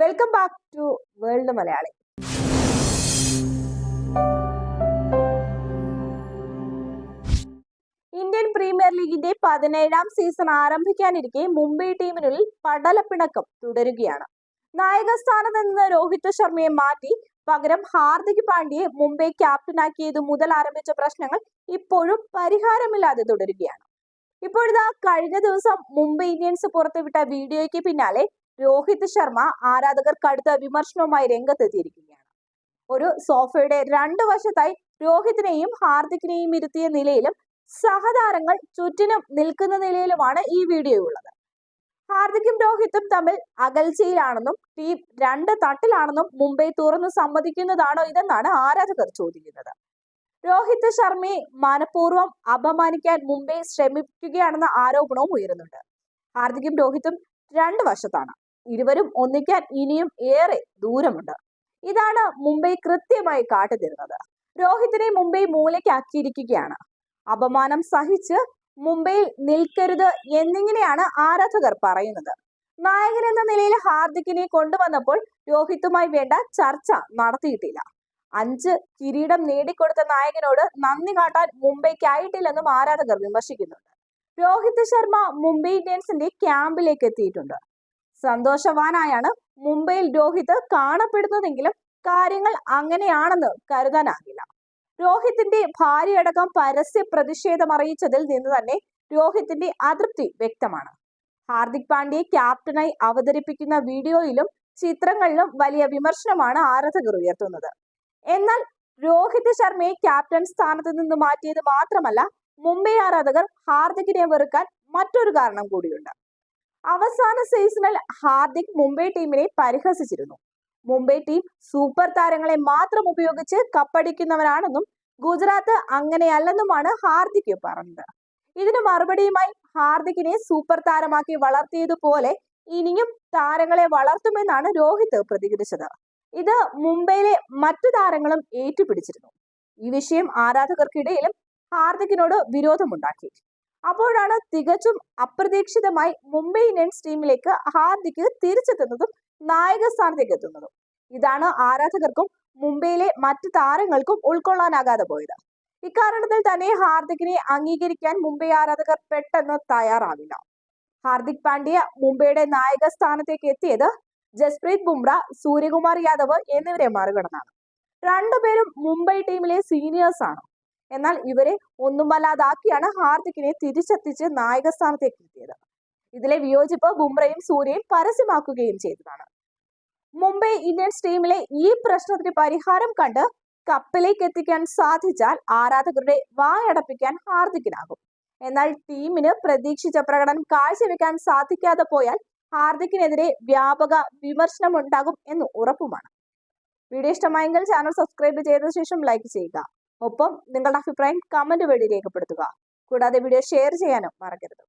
Welcome back to world Malayali Indian premier ലീഗിന്റെ പതിനേഴാം season ആരംഭിക്കാനിരിക്കെ Mumbai ടീമിനുള്ളിൽ പടലപ്പിണക്കം തുടരുകയാണ്. നായക സ്ഥാനത്ത് നിന്ന് രോഹിത് ശർമ്മയെ മാറ്റി പകരം ഹാർദിക് പാണ്ഡ്യയെ മുംബൈ ക്യാപ്റ്റനാക്കിയത് മുതൽ ആരംഭിച്ച പ്രശ്നങ്ങൾ ഇപ്പോഴും പരിഹാരമില്ലാതെ തുടരുകയാണ്. ഇപ്പോഴിതാ കഴിഞ്ഞ ദിവസം മുംബൈ ഇന്ത്യൻസ് പുറത്തുവിട്ട വീഡിയോയ്ക്ക് പിന്നാലെ രോഹിത് ശർമ്മ ആരാധകർ കടുത്ത വിമർശനവുമായി രംഗത്തെത്തിയിരിക്കുകയാണ്. ഒരു സോഫയുടെ രണ്ടു വശത്തായി രോഹിത്തിനെയും ഹാർദിക്കിനെയും ഇരുത്തിയ നിലയിലും സഹതാരങ്ങൾ ചുറ്റിനും നിൽക്കുന്ന നിലയിലുമാണ് ഈ വീഡിയോ ഉള്ളത്. ഹാർദിക്കും രോഹിത്തും തമ്മിൽ അകൽച്ചയിലാണെന്നും ടീം രണ്ട് തട്ടിലാണെന്നും മുംബൈ തുറന്ന് സമ്മതിക്കുന്നതാണോ ഇതെന്നാണ് ആരാധകർ ചോദിക്കുന്നത്. രോഹിത് ശർമ്മയെ മനഃപൂർവം അപമാനിക്കാൻ മുംബൈ ശ്രമിക്കുകയാണെന്ന ആരോപണവും ഉയരുന്നുണ്ട്. ഹാർദിക്കും രോഹിത്തും രണ്ട് വശത്താണ്. ഇരുവരും ഒന്നിക്കാൻ ഇനിയും ഏറെ ദൂരമുണ്ട്. ഇതാണ് മുംബൈ കൃത്യമായി കാട്ടിത്തരുന്നത്. രോഹിത്തിനെ മുംബൈ മൂലയ്ക്കാക്കിയിരിക്കുകയാണ്. അപമാനം സഹിച്ച് മുംബൈയിൽ നിൽക്കരുത് എന്നിങ്ങനെയാണ് ആരാധകർ പറയുന്നത്. നായകൻ എന്ന നിലയിൽ ഹാർദിക്കിനെ കൊണ്ടുവന്നപ്പോൾ രോഹിത്തുമായി വേണ്ട ചർച്ച നടത്തിയിട്ടില്ല. അഞ്ച് കിരീടം നേടിക്കൊടുത്ത നായകനോട് നന്ദി കാട്ടാൻ മുംബൈക്കായിട്ടില്ലെന്നും ആരാധകർ വിമർശിക്കുന്നുണ്ട്. രോഹിത് ശർമ്മ മുംബൈ ഇന്ത്യൻസിന്റെ ക്യാമ്പിലേക്ക് എത്തിയിട്ടുണ്ട്. സന്തോഷവാനായാണ് മുംബൈയിൽ രോഹിത് കാണപ്പെടുന്നതെങ്കിലും കാര്യങ്ങൾ അങ്ങനെയാണെന്ന് കരുതാനാകില്ല. രോഹിത്തിന്റെ ഭാര്യയടക്കം പരസ്യ പ്രതിഷേധം അറിയിച്ചതിൽ നിന്ന് തന്നെ രോഹിത്തിന്റെ അതൃപ്തി വ്യക്തമാണ്. ഹാർദിക് പാണ്ഡ്യയെ ക്യാപ്റ്റനായി അവതരിപ്പിക്കുന്ന വീഡിയോയിലും ചിത്രങ്ങളിലും വലിയ വിമർശനമാണ് ആരാധകർ ഉയർത്തുന്നത്. എന്നാൽ രോഹിത് ശർമ്മയെ ക്യാപ്റ്റൻ സ്ഥാനത്ത് നിന്ന് മാറ്റിയത് മാത്രമല്ല മുംബൈ ആരാധകർ ഹാർദിക്കിനെ വെറുക്കാൻ മറ്റൊരു കാരണം കൂടിയുണ്ട്. അവസാന സീസണിൽ ഹാർദിക് മുംബൈ ടീമിനെ പരിഹസിച്ചിരുന്നു. മുംബൈ ടീം സൂപ്പർ താരങ്ങളെ മാത്രം ഉപയോഗിച്ച് കപ്പടിക്കുന്നവരാണെന്നും ഗുജറാത്ത് അങ്ങനെയല്ലെന്നുമാണ് ഹാർദിക് പറഞ്ഞത്. ഇതിന് മറുപടിയുമായി ഹാർദിക്കിനെ സൂപ്പർ താരമാക്കി വളർത്തിയതുപോലെ ഇനിയും താരങ്ങളെ വളർത്തുമെന്നാണ് രോഹിത് പ്രതികരിച്ചത്. ഇത് മുംബൈയിലെ മറ്റു താരങ്ങളും ഏറ്റുപിടിച്ചിരുന്നു. ഈ വിഷയം ആരാധകർക്കിടയിലും ഹാർദിക്കിനോട് വിരോധമുണ്ടാക്കി. അപ്പോഴാണ് തികച്ചും അപ്രതീക്ഷിതമായി മുംബൈ ഇന്ത്യൻസ് ടീമിലേക്ക് ഹാർദിക് തിരിച്ചെത്തുന്നതും നായക സ്ഥാനത്തേക്ക് എത്തുന്നതും ഇതാണ് ആരാധകർക്കും മുംബൈയിലെ മറ്റു താരങ്ങൾക്കും ഉൾക്കൊള്ളാനാകാതെ പോയത്. ഇക്കാരണത്തിൽ തന്നെ ഹാർദിക്കിനെ അംഗീകരിക്കാൻ മുംബൈ ആരാധകർ പെട്ടെന്ന് തയ്യാറാവില്ല. ഹാർദിക് പാണ്ഡ്യ മുംബൈയുടെ നായക സ്ഥാനത്തേക്ക് എത്തിയത് ജസ്പ്രീത് ബുംറ സൂര്യകുമാർ യാദവ് എന്നിവരെ മറികടന്നാണ്. രണ്ടുപേരും മുംബൈ ടീമിലെ സീനിയേഴ്സ് ആണ് എന്നാൽ ഇവരെ ഒന്നുമല്ലാതാക്കിയാണ് ഹാർദിക്കിനെ തിരിച്ചെത്തിച്ച് നായകസ്ഥാനത്തേക്ക് എത്തിയത്. ഇതിലെ വിയോജിപ്പ് ബുംറയും സൂര്യയും പരസ്യമാക്കുകയും ചെയ്തതാണ്. മുംബൈ ഇന്ത്യൻസ് ടീമിലെ ഈ പ്രശ്നത്തിന് പരിഹാരം കണ്ട് കപ്പിലേക്ക് എത്തിക്കാൻ സാധിച്ചാൽ ആരാധകരുടെ വായടപ്പിക്കാൻ ഹാർദിക്കിനാകും. എന്നാൽ ടീമിന് പ്രതീക്ഷിച്ച പ്രകടനം കാഴ്ചവെക്കാൻ സാധിക്കാതെ പോയാൽ ഹാർദിക്കിനെതിരെ വ്യാപക വിമർശനം ഉണ്ടാകും എന്ന് ഉറപ്പുമാണ്. വീഡിയോ ഇഷ്ടമായെങ്കിൽ ചാനൽ സബ്സ്ക്രൈബ് ചെയ്ത ശേഷം ലൈക്ക് ചെയ്യുക. ഒപ്പം നിങ്ങളുടെ അഭിപ്രായം കമന്റ് വഴി രേഖപ്പെടുത്തുക. കൂടാതെ വീഡിയോ ഷെയർ ചെയ്യാനും മറക്കരുത്.